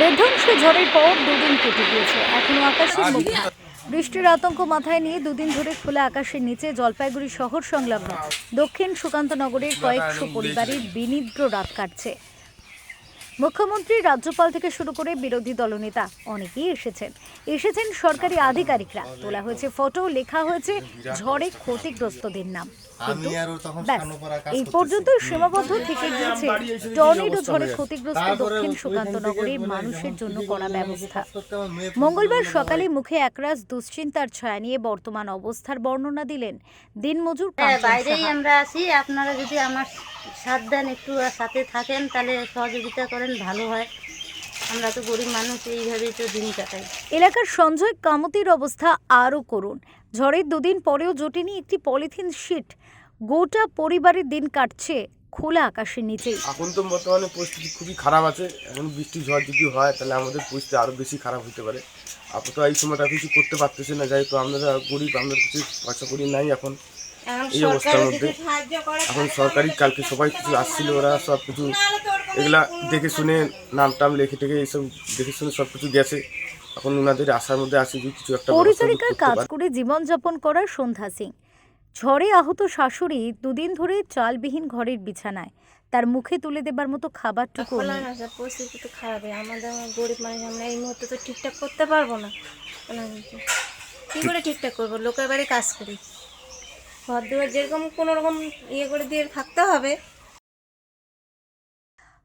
বিধ্বংসী ঝড়ের পর দুদিন কেটে গিয়েছে। এখনও আকাশে বৃষ্টির আতঙ্ক মাথায় নিয়ে দুদিন ধরে খোলা আকাশের নিচে জলপাইগুড়ি শহর সংলগ্ন। দক্ষিণ সুকান্তনগরের কয়েকশো পরিবারের বিনিদ্র রাত কাটছে। মুখ্যমন্ত্রী রাজ্যপাল থেকে শুরু করে বিরোধী দলনেতা অনেকেই এসেছেন। এসেছেন সরকারি আধিকারিকরা। তোলা হয়েছে ফটো লেখা হয়েছে ঝড়ে ক্ষতিগ্রস্তদের নাম। এই পর্যন্ত সীমাবদ্ধ থেকে গিয়েছে টর্নেডো ঝড়ে ক্ষতিগ্রস্ত দক্ষিণ সুকান্ত সুকান্তনগরের মানুষের জন্য করা ব্যবস্থা। মঙ্গলবার সকালে মুখে একরাশ দুশ্চিন্তার ছায়া নিয়ে বর্তমান অবস্থার বর্ণনা দিলেন দিনমজুর হ্যাঁ বাইরেই আমরা আছি। আপনারা যদি আমার সাথ দেন একটু সাথে থাকেন তাহলে সহযোগিতা করেন ভালো হয়। আমরা তো গরিব মানুষ এইভাবেই তো দিন কাটাই। এলাকার সঞ্জয় কামতির অবস্থা আরও করুন ঝড়ের দুদিন পরেও জোটেনি একটি পলিথিন শিট। গোটা পরিবারের দিন কাটছে খোলা আকাশের নিচেই। এখন তো বর্তমানে পরিস্থিতি খুবই খারাপ আছে। এখন বৃষ্টি ঝড় যদি হয় তাহলে আমাদের পরিস্থিতি আরও বেশি খারাপ হতে পারে। আপাতত এই সময়টা কিছু করতে পারতেছে না। যেহেতু আমরা গরিব আমাদের কিছু পয়সা করি নাই এখন। এই অবস্থার মধ্যে এখন সরকারি কালকে সবাই কিছু আসছিল ওরা সব কিছু এগুলা দেখে শুনে নাম টাম লেখে টেখে এইসব দেখে শুনে সব কিছু গেছে। এখন ওনাদের আশার মধ্যে আছে যে কিছু একটা পরিচারিকার কাজ। করে জীবনযাপন করা সন্ধ্যা সিং। ঝড়ে আহত শাশুড়ি দুদিন ধরে চালবিহীন ঘরের বিছানায়। তার মুখে তুলে দেবার মতো খাবারটুকু খোলা না স্যার পরিস্থিতি তো খারাপই আমাদের গরিব মানুষ আমরা এই মুহূর্তে তো ঠিকঠাক করতে পারব না। মতো। কী করে ঠিকঠাক করব? লোকের বাড়ি কাজ করি। ঘর দুয়ার যেরকম কোনো রকম ইয়ে করে দিয়ে থাকতে হবে।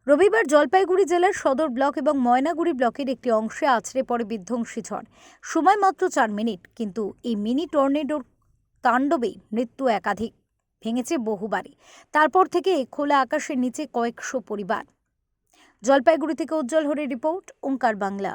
রবিবার জলপাইগুড়ি জেলার সদর ব্লক এবং ময়নাগুড়ি ব্লকের একটি অংশে আছড়ে পড়ে বিধ্বংসী ঝড়। সময় মাত্র চার মিনিট, কিন্তু এই মিনি টর্নেডোর তাণ্ডবেই মৃত্যু একাধিক, ভেঙেছে বহু বাড়ি। তারপর থেকে খোলা আকাশের নিচে কয়েকশো পরিবার। জলপাইগুড়ি থেকে উজ্জ্বল হরে রিপোর্ট, ওঙ্কার বাংলা।